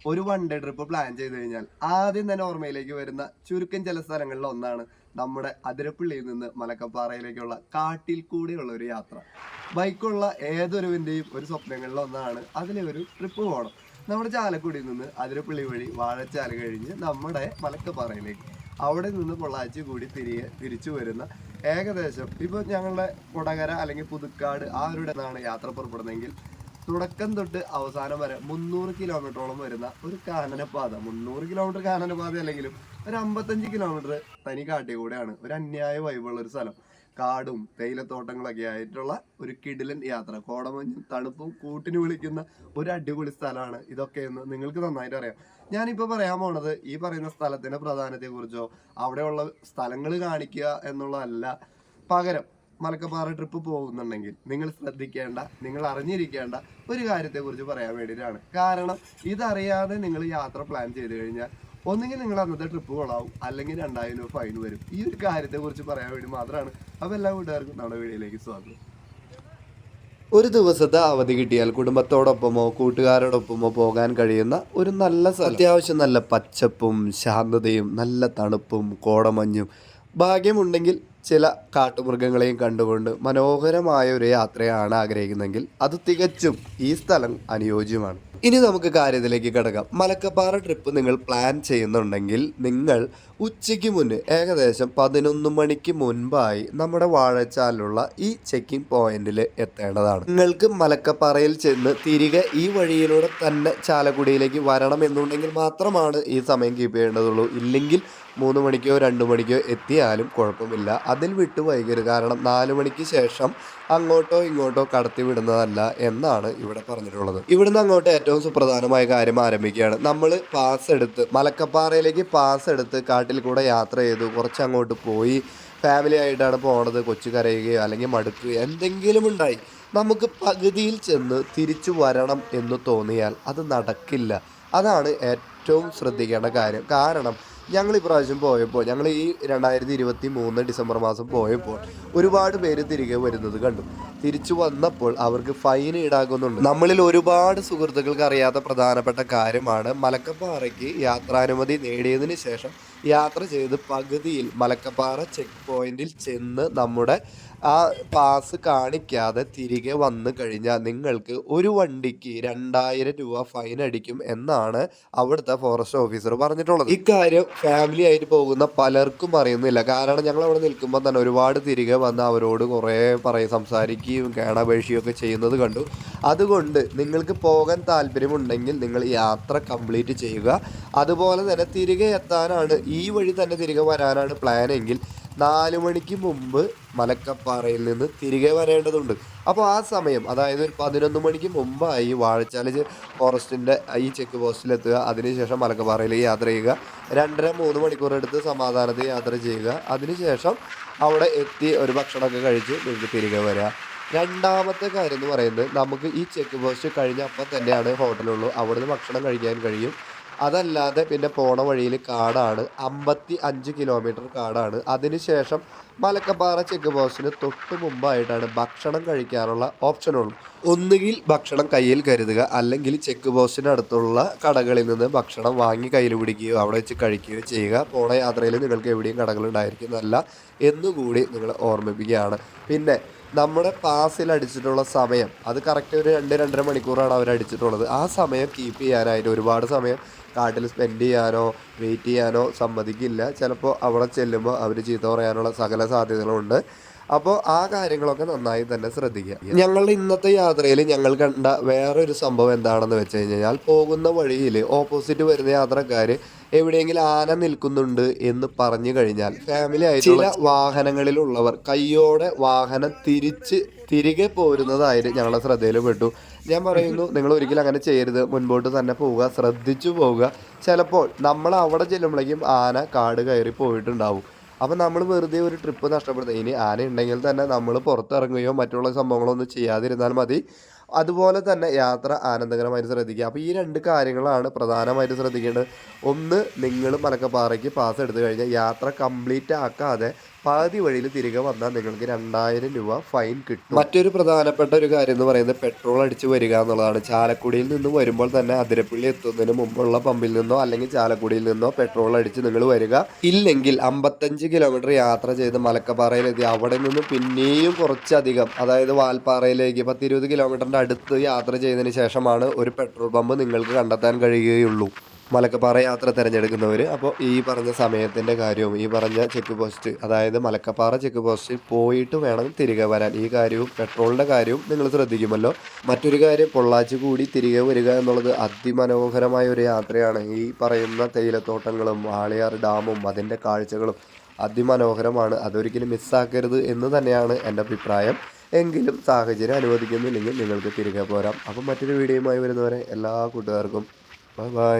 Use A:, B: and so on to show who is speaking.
A: ഒരു one day trip plan ചെയ്ത് കഴിഞ്ഞാൽ ആദ്യം തന്നെ ഓർമ്മയിലേക്ക് വരുന്ന ചുരുക്കം ചില സ്ഥലങ്ങളിൽ ഒന്നാണ് നമ്മുടെ അതിരപ്പള്ളിയിൽ നിന്ന് മലക്കപ്പാറയിലേക്കുള്ള കാട്ടിൽ കൂടെയുള്ള ഒരു യാത്ര. ബൈക്കുള്ള ഏതൊരുവിന്റെയും ഒരു സ്വപ്നങ്ങളിൽ ഒന്നാണ് അതിലെ ഒരു ട്രിപ്പ് പോകണം നമ്മുടെ ചാലക്കുടിയിൽ നിന്ന് അതിരപ്പള്ളി വഴി വാഴച്ചാൽ കഴിഞ്ഞ് നമ്മുടെ മലക്കപ്പാറയിലേക്ക്. അവിടെ നിന്ന് പൊള്ളാച്ചി കൂടി തിരികെ തിരിച്ചു വരുന്ന ഏകദേശം ഇപ്പോൾ ഞങ്ങളുടെ കൊടകര അല്ലെങ്കിൽ പുതുക്കാട് ആ ഒരു ഇടത്താണ് യാത്ര പുറപ്പെടുന്നതെങ്കിൽ തുടക്കം തൊട്ട് അവസാനം വരെ മുന്നൂറ് കിലോമീറ്ററോളം വരുന്ന ഒരു കാനനപാത. മുന്നൂറ് കിലോമീറ്റർ കാനനപാത അല്ലെങ്കിലും ഒരു അമ്പത്തഞ്ച് കിലോമീറ്റർ തനി കാട്ടി കൂടെയാണ്. ഒരു അന്യായ വൈബുള്ള ഒരു സ്ഥലം. കാടും തേയിലത്തോട്ടങ്ങളൊക്കെ ആയിട്ടുള്ള ഒരു കിടിലൻ യാത്ര. കോടമഞ്ഞും തണുപ്പും കൂട്ടിന് വിളിക്കുന്ന ഒരു അടിപൊളി സ്ഥലമാണ് ഇതൊക്കെ എന്ന് നിങ്ങൾക്ക് നന്നായിട്ട് അറിയാം. ഞാനിപ്പോൾ പറയാൻ പോണത് ഈ പറയുന്ന സ്ഥലത്തിന്റെ പ്രാധാന്യത്തെക്കുറിച്ചോ അവിടെയുള്ള സ്ഥലങ്ങൾ കാണിക്കുക എന്നുള്ളതല്ല. പകരം മലക്കപ്പാറ ട്രിപ്പ് പോകുന്നുണ്ടെങ്കിൽ നിങ്ങൾ ശ്രദ്ധിക്കേണ്ട നിങ്ങൾ അറിഞ്ഞിരിക്കേണ്ട ഒരു കാര്യത്തെക്കുറിച്ച് പറയാൻ വേണ്ടിയിട്ടാണ്. കാരണം ഇതറിയാതെ നിങ്ങൾ യാത്ര പ്ലാൻ ചെയ്ത് കഴിഞ്ഞാൽ ഒന്നുകിൽ നിങ്ങൾ അന്നത്തെ ട്രിപ്പ് കൊള്ളാവും അല്ലെങ്കിൽ രണ്ടായിരം രൂപ ഫൈൻ വരും. ഈ ഒരു കാര്യത്തെക്കുറിച്ച് പറയാൻ വേണ്ടി മാത്രമാണ് അപ്പോൾ എല്ലാ വീട്ടുകാർക്കും നമ്മുടെ വീഡിയോയിലേക്ക് സ്വാഗതം. ഒരു ദിവസത്തെ അവധി കിട്ടിയാൽ കുടുംബത്തോടൊപ്പമോ കൂട്ടുകാരോടൊപ്പമോ പോകാൻ കഴിയുന്ന ഒരു നല്ല അത്യാവശ്യം നല്ല പച്ചപ്പും ശാന്തതയും നല്ല തണുപ്പും കോടമഞ്ഞും ഭാഗ്യമുണ്ടെങ്കിൽ ചില കാട്ടുമൃഗങ്ങളെയും കണ്ടുകൊണ്ട് മനോഹരമായ ഒരു യാത്രയാണ് ആഗ്രഹിക്കുന്നതെങ്കിൽ അത് തികച്ചും ഈ സ്ഥലം അനുയോജ്യമാണ്. ഇനി നമുക്ക് കാര്യത്തിലേക്ക് കിടക്കാം. മലക്കപ്പാറ ട്രിപ്പ് നിങ്ങൾ പ്ലാൻ ചെയ്യുന്നുണ്ടെങ്കിൽ നിങ്ങൾ ഉച്ചയ്ക്ക് മുന്നേ ഏകദേശം പതിനൊന്ന് മണിക്ക് മുൻപായി നമ്മുടെ വാഴച്ചാലുള്ള ഈ ചെക്കിംഗ് പോയിന്റിൽ എത്തേണ്ടതാണ്. നിങ്ങൾക്ക് മലക്കപ്പാറയിൽ ചെന്ന് തിരികെ ഈ വഴിയിലൂടെ തന്നെ ചാലക്കുടിയിലേക്ക് വരണം എന്നുണ്ടെങ്കിൽ മാത്രമാണ് ഈ സമയം കീപ്പ് ചെയ്യേണ്ടതുള്ളൂ. ഇല്ലെങ്കിൽ മൂന്ന് മണിക്കോ രണ്ട് മണിക്കോ എത്തിയാലും കുഴപ്പമില്ല. അതിൽ വിട്ടു വൈകരുത് കാരണം നാല് മണിക്ക് ശേഷം അങ്ങോട്ടോ ഇങ്ങോട്ടോ കടത്തി വിടുന്നതല്ല എന്നാണ് ഇവിടെ പറഞ്ഞിട്ടുള്ളത്. ഇവിടുന്ന് അങ്ങോട്ട് ഏറ്റവും സുപ്രധാനമായ കാര്യം ആരംഭിക്കുകയാണ്. നമ്മൾ പാസ് എടുത്ത് മലക്കപ്പാറയിലേക്ക് പാസ് എടുത്ത് കാട്ടിൽ കൂടെ യാത്ര ചെയ്തു കുറച്ച് അങ്ങോട്ട് പോയി. ഫാമിലി ആയിട്ടാണ് പോണത്. കൊച്ചു കരയുകയോ അല്ലെങ്കിൽ മടുക്കുകയോ എന്തെങ്കിലും ഉണ്ടായി. നമുക്ക് പകുതിയിൽ ചെന്ന് തിരിച്ചു വരണം എന്ന് തോന്നിയാൽ അത് നടക്കില്ല. അതാണ് ഏറ്റവും ശ്രദ്ധിക്കേണ്ട കാര്യം. കാരണം ഞങ്ങൾ ഇപ്രാവശ്യം പോയപ്പോൾ ഞങ്ങൾ ഈ രണ്ടായിരത്തി ഇരുപത്തി മൂന്ന് ഡിസംബർ മാസം പോയപ്പോൾ ഒരുപാട് പേര് തിരികെ വരുന്നത് കണ്ടു. തിരിച്ചു വന്നപ്പോൾ അവർക്ക് ഫൈൻ ഈടാക്കുന്നുണ്ട് നമ്മളിൽ ഒരുപാട് സുഹൃത്തുക്കൾക്ക് അറിയാത്ത പ്രധാനപ്പെട്ട കാര്യമാണ് മലക്കപ്പാറയ്ക്ക് യാത്രാനുമതി നേടിയതിന് ശേഷം യാത്ര ചെയ്ത് പകുതിയിൽ മലക്കപ്പാറ ചെക്ക് പോയിന്റിൽ ചെന്ന് നമ്മുടെ ആ പാസ് കാണിക്കാതെ തിരികെ വന്നു കഴിഞ്ഞാൽ നിങ്ങൾക്ക് ഒരു വണ്ടിക്ക് രണ്ടായിരം രൂപ ഫൈൻ അടിക്കും എന്നാണ് അവിടുത്തെ ഫോറസ്റ്റ് ഓഫീസർ പറഞ്ഞിട്ടുള്ളത്. ഇക്കാര്യം ഫാമിലി ആയിട്ട് പോകുന്ന പലർക്കും അറിയുന്നില്ല. കാരണം ഞങ്ങൾ അവിടെ നിൽക്കുമ്പോൾ തന്നെ ഒരുപാട് തിരികെ വന്ന് അവരോട് കുറേ പറയും സംസാരിക്കുകയും കേണപേക്ഷിക്കുകയും ഒക്കെ ചെയ്യുന്നത് കണ്ടു. അതുകൊണ്ട് നിങ്ങൾക്ക് പോകാൻ താല്പര്യമുണ്ടെങ്കിൽ നിങ്ങൾ യാത്ര കംപ്ലീറ്റ് ചെയ്യുക. അതുപോലെ തന്നെ തിരികെ എത്താനാണ് ഈ വഴി തന്നെ തിരികെ വരാനാണ് പ്ലാൻ എങ്കിൽ നാല് മണിക്ക് മുമ്പ് മലക്കപ്പാറയിൽ നിന്ന് തിരികെ വരേണ്ടതുണ്ട്. അപ്പോൾ ആ സമയം അതായത് ഒരു പതിനൊന്ന് മണിക്ക് മുമ്പായി വാഴച്ചാൽ ഫോറസ്റ്റിന്റെ ഈ ചെക്ക് പോസ്റ്റിലെത്തുക അതിനുശേഷം മലക്കപ്പാറയിലേക്ക് യാത്ര ചെയ്യുക. രണ്ടര മൂന്ന് മണിക്കൂർ എടുത്ത് സമാധാനത്തിൽ യാത്ര ചെയ്യുക. അതിനുശേഷം അവിടെ എത്തി ഒരു ഭക്ഷണമൊക്കെ കഴിച്ച് നിങ്ങൾക്ക് തിരികെ വരിക രണ്ടാമത്തെ കാര്യം എന്ന് പറയുന്നത് നമുക്ക് ഈ ചെക്ക് പോസ്റ്റ് കഴിഞ്ഞ അപ്പം തന്നെയാണ് ഹോട്ടലുള്ളൂ അവിടുന്ന് ഭക്ഷണം കഴിക്കാൻ കഴിയും. അതല്ലാതെ പിന്നെ പോണ വഴിയിൽ കാടാണ്. അമ്പത്തി അഞ്ച് കിലോമീറ്റർ കാടാണ് അതിനുശേഷം മലക്കപ്പാറ ചെക്ക് പോസ്റ്റിന് തൊട്ട് മുമ്പായിട്ടാണ് ഭക്ഷണം കഴിക്കാനുള്ള ഓപ്ഷനുള്ളൂ ഒന്നുകിൽ ഭക്ഷണം കയ്യിൽ കരുതുക. അല്ലെങ്കിൽ ചെക്ക് പോസ്റ്റിനടുത്തുള്ള കടകളിൽ നിന്ന് ഭക്ഷണം വാങ്ങി കയ്യിൽ പിടിക്കുകയോ അവിടെ വെച്ച് കഴിക്കുകയോ ചെയ്യുക. പോണ യാത്രയിൽ നിങ്ങൾക്ക് എവിടെയും കടകളുണ്ടായിരിക്കുന്നതല്ല എന്നുകൂടി നിങ്ങൾ ഓർമ്മിപ്പിക്കുകയാണ്. പിന്നെ നമ്മുടെ പാസിൽ അടിച്ചിട്ടുള്ള സമയം അത് കറക്റ്റ് ഒരു രണ്ട് രണ്ടര മണിക്കൂറാണ് അവർ അടിച്ചിട്ടുള്ളത്. ആ സമയം കീപ്പ് ചെയ്യാനായിട്ട് ഒരുപാട് സമയം കാട്ടിൽ സ്പെൻഡ് ചെയ്യാനോ വെയിറ്റ് ചെയ്യാനോ സമ്മതിക്കില്ല. ചിലപ്പോൾ അവിടെ ചെല്ലുമ്പോൾ അവർ ചീത്ത പറയാനുള്ള സകല സാധ്യതകളുണ്ട് അപ്പോൾ ആ കാര്യങ്ങളൊക്കെ നന്നായി തന്നെ ശ്രദ്ധിക്കുക. ഞങ്ങളുടെ ഇന്നത്തെ യാത്രയിൽ ഞങ്ങൾ കണ്ട വേറൊരു സംഭവം എന്താണെന്ന് വെച്ച് കഴിഞ്ഞാൽ പോകുന്ന വഴിയിൽ ഓപ്പോസിറ്റ് വരുന്ന യാത്രക്കാർ എവിടെയെങ്കിലും ആന നിൽക്കുന്നുണ്ട് എന്ന് പറഞ്ഞു കഴിഞ്ഞാൽ ഫാമിലി ആയിട്ടുള്ള വാഹനങ്ങളിലുള്ളവർ കയ്യോടെ വാഹനം തിരിച്ച് തിരികെ പോരുന്നതായിട്ട് ഞങ്ങളുടെ ശ്രദ്ധയിൽപ്പെട്ടു ഞാൻ പറയുന്നു നിങ്ങൾ ഒരിക്കലും അങ്ങനെ ചെയ്യരുത്. മുൻപോട്ട് തന്നെ പോവുക ശ്രദ്ധിച്ചു പോവുക. ചിലപ്പോൾ നമ്മൾ അവിടെ ചെല്ലുമ്പോഴേക്കും ആന കാട് കയറി പോയിട്ടുണ്ടാവും. അപ്പം നമ്മൾ വെറുതെ ഒരു ട്രിപ്പ് നഷ്ടപ്പെടുന്നത് ഇനി ആന ഉണ്ടെങ്കിൽ തന്നെ നമ്മൾ പുറത്തിറങ്ങുകയോ മറ്റുള്ള സംഭവങ്ങളോ ഒന്നും ചെയ്യാതിരുന്നാൽ മതി.
B: അതുപോലെ തന്നെ യാത്ര ആനന്ദകരമായിട്ട് ശ്രദ്ധിക്കുക. അപ്പോൾ ഈ രണ്ട് കാര്യങ്ങളാണ് പ്രധാനമായിട്ട് ശ്രദ്ധിക്കേണ്ടത്. ഒന്ന് നിങ്ങൾ മലക്കപ്പാറയ്ക്ക് പാസ് എടുത്തു കഴിഞ്ഞാൽ യാത്ര കംപ്ലീറ്റ് ആക്കാതെ പാതി വഴിയിൽ തിരികെ വന്നാൽ നിങ്ങൾക്ക് രണ്ടായിരം രൂപ ഫൈൻ കിട്ടും. മറ്റൊരു പ്രധാനപ്പെട്ട ഒരു കാര്യം എന്ന് പറയുന്നത് പെട്രോൾ അടിച്ച് വരിക എന്നുള്ളതാണ്. ചാലക്കുടിയിൽ നിന്ന് വരുമ്പോൾ തന്നെ അതിരപ്പള്ളി എത്തുന്നതിന് മുമ്പുള്ള പമ്പിൽ നിന്നോ അല്ലെങ്കിൽ ചാലക്കുടിയിൽ നിന്നോ പെട്രോൾ അടിച്ച് നിങ്ങൾ വരിക. ഇല്ലെങ്കിൽ അമ്പത്തഞ്ച് കിലോമീറ്റർ യാത്ര ചെയ്ത് മലക്കപ്പാറയിലെത്തി. അവിടെ നിന്ന് പിന്നെയും കുറച്ചധികം അതായത് വാൽപ്പാറയിലേക്ക് പത്തിരുപത് കിലോമീറ്ററിന്റെ അടുത്ത് യാത്ര ചെയ്തതിന് ശേഷമാണ് ഒരു പെട്രോൾ പമ്പ് നിങ്ങൾക്ക് കണ്ടെത്താൻ കഴിയുകയുള്ളൂ. മലക്കപ്പാറ യാത്ര തിരഞ്ഞെടുക്കുന്നവർ അപ്പോൾ ഈ പറഞ്ഞ സമയത്തിന്റെ കാര്യവും ഈ പറഞ്ഞ ചെക്ക് പോസ്റ്റ് അതായത് മലക്കപ്പാറ ചെക്ക് പോസ്റ്റിൽ പോയിട്ട് വേണം തിരികെ വരാൻ. ഈ കാര്യവും പെട്രോളിന്റെ കാര്യവും നിങ്ങൾ ശ്രദ്ധിക്കുമല്ലോ. മറ്റൊരു കാര്യം പൊള്ളാച്ചി കൂടി തിരികെ വരിക എന്നുള്ളത് അതിമനോഹരമായ ഒരു യാത്രയാണ്. ഈ പറയുന്ന തേയിലത്തോട്ടങ്ങളും ആളിയാർ ഡാമും അതിന്റെ കാഴ്ചകളും അതിമനോഹരമാണ്. അതൊരിക്കലും മിസ്സാക്കരുത് എന്ന് തന്നെയാണ് എന്റെ അഭിപ്രായം. എങ്കിലും സാഹചര്യം അനുവദിക്കുന്നില്ലെങ്കിൽ നിങ്ങൾക്ക് തിരികെ പോരാം. അപ്പം മറ്റൊരു വീഡിയോയുമായി വരുന്നവരെ എല്ലാ കൂട്ടുകാർക്കും ബൈ ബൈ.